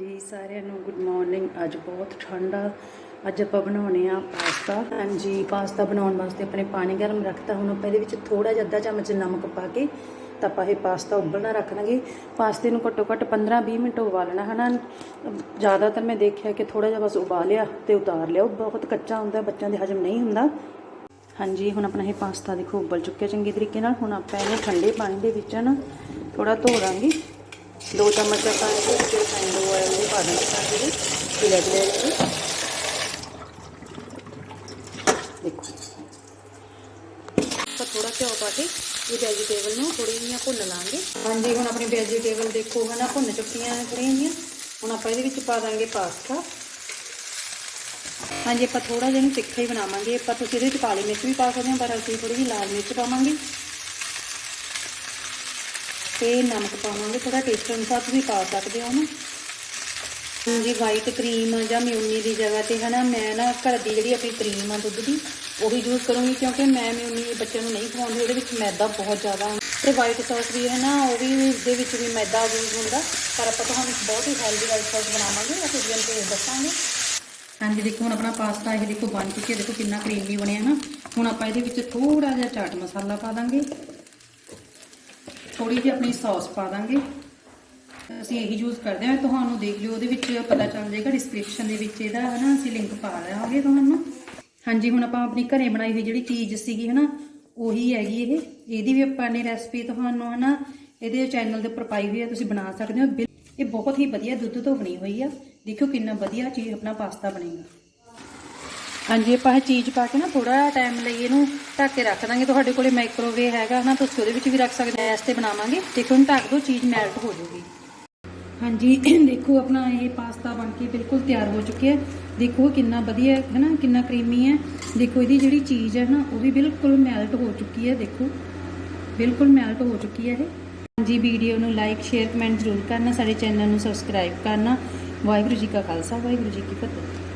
ਹਾਂਜੀ ਸਾਰਿਆਂ ਨੂੰ ਗੁੱਡ ਮਾਰਨਿੰਗ ਅੱਜ ਬਹੁਤ ਠੰਡ ਆ। ਅੱਜ ਆਪਾਂ ਬਣਾਉਣੇ ਆ ਪਾਸਤਾ। ਹਾਂਜੀ ਪਾਸਤਾ ਬਣਾਉਣ ਵਾਸਤੇ ਆਪਣੇ ਪਾਣੀ ਗਰਮ ਰੱਖਤਾ। ਹੁਣ ਆਪਾਂ ਇਹਦੇ ਵਿੱਚ ਥੋੜਾ ਜਿਹਾ ਅੱਧਾ ਚਮਚ ਨਮਕ ਪਾ ਕੇ ਤਾਂ ਆਪਾਂ ਇਹ ਪਾਸਤਾ ਉਬਲਣਾ ਰੱਖ ਲਾਂਗੇ। ਪਾਸਤੇ ਨੂੰ ਘੱਟੋ ਘੱਟ 15-20 ਮਿੰਟ ਉਬਾਲਣਾ, ਹਨਾ? ਜ਼ਿਆਦਾਤਰ ਮੈਂ ਦੇਖਿਆ ਕਿ ਥੋੜਾ ਜਿਹਾ ਬਸ ਉਬਾਲਿਆ ਤੇ ਉਤਾਰ ਲਿਆ। ਉਹ ਬਹੁਤ ਕੱਚਾ ਹੁੰਦਾ, ਬੱਚਿਆਂ ਦੇ ਹਜਮ ਨਹੀਂ ਹੁੰਦਾ। ਹਾਂਜੀ, ਹੁਣ ਆਪਣਾ ਇਹ ਪਾਸਤਾ ਦੇਖੋ, ਉਬਲ ਚੁੱਕਿਆ ਚੰਗੇ ਤਰੀਕੇ ਨਾਲ। ਹੁਣ ਆਪਾਂ ਇਹਨੂੰ ਠੰਡੇ ਪਾਣੀ ਦੇ ਵਿੱਚ ਨਾ ਥੋੜਾ ਧੋ ਦਾਂਗੇ ਦੋ ਚਮਚ ਆਪਾਂ ਇਹਦੇ ਵਿੱਚ ਰਿਫਾਈਂਡ ਆਇਲ ਦੇ ਪਾ ਦਾਂਗੇ ਤਾਂ ਜਿਹੜੇ ਗਿਲੇ ਗਿਲੇ ਜੀ ਦੇਖੋ। ਆਪਾਂ ਥੋੜਾ ਘਿਓ ਪਾ ਕੇ ਇਹ ਵੈਜੀਟੇਬਲ ਨੂੰ ਥੋੜੀ ਜਿਹੀਆਂ ਭੁੰਨ ਲਾਂਗੇ। ਹਾਂਜੀ, ਹੁਣ ਆਪਣੀ ਵੈਜੀਟੇਬਲ ਦੇਖੋ, ਹਨਾ, ਭੁੰਨ ਚੁੱਕੀਆਂ ਥੋੜੀਆਂ ਜਿਹੀਆਂ। ਹੁਣ ਆਪਾਂ ਇਹਦੇ ਵਿੱਚ ਪਾ ਦਾਂਗੇ ਪਾਸਤਾ ਹਾਂਜੀ, ਆਪਾਂ ਥੋੜਾ ਜਿਹਾ ਨੂੰ ਤਿੱਖਾ ਹੀ ਬਣਾਵਾਂਗੇ। ਆਪਾਂ ਤੁਸੀਂ ਇਹਦੇ ਵਿੱਚ ਕਾਲੀ ਮਿਰਚ ਵੀ ਪਾ ਸਕਦੇ ਹੋ, ਪਰ ਅਸੀਂ ਥੋੜੀ ਜਿਹੀ ਲਾਲ ਮਿਰਚ ਪਾਵਾਂਗੇ। ਤੇ ਨਮਕ ਪਾਵਾਂਗੇ ਥੋੜਾ ਟੇਸਟ ਅਨੁਸਾਰ ਤੁਸੀਂ ਪਾ ਸਕਦੇ ਹੋ ਨਾ। ਹਾਂਜੀ ਵਾਈਟ ਕਰੀਮ ਜਾਂ ਮਿਊਨੀ ਦੀ ਜਗ੍ਹਾ ਤੇ ਹਨਾ, ਮੈਂ ਨਾ ਘਰ ਦੀ ਜਿਹੜੀ ਆਪਣੀ ਕਰੀਮ ਆ ਦੁੱਧ ਦੀ, ਉਹੀ ਯੂਜ਼ ਕਰੂੰਗੀ ਕਿਉਂਕਿ ਮੈਂ ਮਿਊਨੀ ਬੱਚਿਆਂ ਨੂੰ ਨਹੀਂ ਖਵਾਉਂਦੀ, ਉਹਦੇ ਵਿੱਚ ਮੈਦਾ ਬਹੁਤ ਜ਼ਿਆਦਾ ਹੁੰਦਾ। ਤੇ ਵਾਈਟ ਸੌਸ ਵੀ ਹੈ ਨਾ ਉਹ ਵੀ ਉਸਦੇ ਵਿੱਚ ਵੀ ਮੈਦਾ ਯੂਜ਼ ਹੁੰਦਾ। ਪਰ ਆਪਾਂ ਤੁਹਾਨੂੰ ਬਹੁਤ ਹੀ ਹੈਲਦੀ ਵਾਈਟ ਸੌਸ ਬਣਾਵਾਂਗੇ, ਮੈਂ ਤੁਹਾਨੂੰ ਭੇਜ ਦੱਸਾਂਗੇ। ਹਾਂਜੀ, ਦੇਖੋ ਹੁਣ ਆਪਣਾ ਪਾਸਤਾ ਇਹ ਦੇਖੋ ਬਣ ਚੁੱਕਿਆ, ਦੇਖੋ ਕਿੰਨਾ ਕਰੀਮੀ ਬਣਿਆ ਨਾ। ਹੁਣ ਆਪਾਂ ਇਹਦੇ ਵਿੱਚ ਥੋੜਾ ਜਿਹਾ ਚਾਟ ਮਸਾਲਾ ਪਾ ਦਾਂਗੇ। ਥੋੜੀ ਜਿਹੀ ਆਪਣੀ ਸੌਸ ਪਾ ਦਾਂਗੇ। ਅਸੀਂ ਇਹੀ ਯੂਜ਼ ਕਰਦੇ ਹਾਂ। ਤੁਹਾਨੂੰ ਦੇਖ ਲਿਓ, ਉਹਦੇ ਵਿੱਚ ਪਤਾ ਚੱਲ ਜਾਏਗਾ ਡਿਸਕ੍ਰਿਪਸ਼ਨ ਦੇ ਵਿੱਚ ਇਹਦਾ, ਹਨਾ? ਅਸੀਂ ਲਿੰਕ ਪਾ ਦੇਵਾਂਗੇ ਤੁਹਾਨੂੰ। ਹਾਂਜੀ, ਹੁਣ ਆਪਾਂ ਆਪਣੀ ਘਰੇ ਬਣਾਈ ਹੋਈ ਜਿਹੜੀ ਚੀਜ਼ ਸੀਗੀ, ਹਨਾ? ਉਹੀ ਹੈਗੀ ਇਹ। ਇਹਦੀ ਵੀ ਆਪਾਂ ਨੇ ਰੈਸਪੀ ਤੁਹਾਨੂੰ, ਹਨਾ? ਇਹਦੇ ਚੈਨਲ ਦੇ ਉੱਪਰ ਪਾਈ ਹੋਈ ਹੈ ਤੁਸੀਂ ਬਣਾ ਸਕਦੇ ਹੋ। ਬਿਲ- ਇਹ ਬਹੁਤ ਹੀ ਵਧੀਆ ਦੁੱਧ ਤੋਂ ਬਣੀ ਹੋਈ ਆ। ਦੇਖੋ ਕਿੰਨਾ ਵਧੀਆ ਚੀਜ਼ ਆਪਣਾ ਪਾਸਤਾ ਬਣੇਗਾ। ਹਾਂਜੀ, ਆਪਾਂ ਇਹ ਚੀਜ਼ ਪਾ ਕੇ ਨਾ ਥੋੜਾ ਟਾਈਮ ਲਈ ਇਹਨੂੰ ਢੱਕ ਕੇ ਰੱਖ ਦਾਂਗੇ। ਤੁਹਾਡੇ ਕੋਲੇ ਮਾਈਕ੍ਰੋਵੇਵ ਹੈਗਾ ਨਾ ਤੁਸੀਂ ਉਹਦੇ ਵਿੱਚ ਵੀ ਰੱਖ ਸਕਦੇ ਹੋ। ਇਸ ਤੇ ਬਣਾਵਾਂਗੇ। ਦੇਖੋ ਇਹਨੂੰ ਢੱਕ ਦਿਓ, ਚੀਜ਼ ਮੈਲਟ ਹੋ ਜਾਊਗੀ। ਹਾਂਜੀ, ਦੇਖੋ, ਆਪਣਾ ਇਹ ਪਾਸਤਾ ਬਣ ਕੇ ਬਿਲਕੁਲ ਤਿਆਰ ਹੋ ਚੁੱਕਿਆ ਹੈ। ਦੇਖੋ ਕਿੰਨਾ ਵਧੀਆ ਹੈ ਨਾ ਕਿੰਨਾ ਕਰੀਮੀ ਹੈ। ਦੇਖੋ, ਇਹਦੀ ਜਿਹੜੀ ਚੀਜ਼ ਹੈ ਨਾ, ਉਹ ਵੀ ਬਿਲਕੁਲ ਮੈਲਟ ਹੋ ਚੁੱਕੀ ਹੈ, ਦੇਖੋ। ਬਿਲਕੁਲ ਮੈਲਟ ਹੋ ਚੁੱਕੀ ਹੈ ਇਹ। ਹਾਂਜੀ, ਵੀਡੀਓ ਨੂੰ ਲਾਈਕ ਸ਼ੇਅਰ ਕਮੈਂਟ ਜ਼ਰੂਰ ਕਰਨਾ। ਸਾਡੇ ਚੈਨਲ ਨੂੰ ਸਬਸਕ੍ਰਾਈਬ ਕਰਨਾ। ਵਾਹਿਗੁਰੂ ਜੀ ਕਾ ਖਾਲਸਾ, ਵਾਹਿਗੁਰੂ ਜੀ ਕੀ ਫਤਿਹ।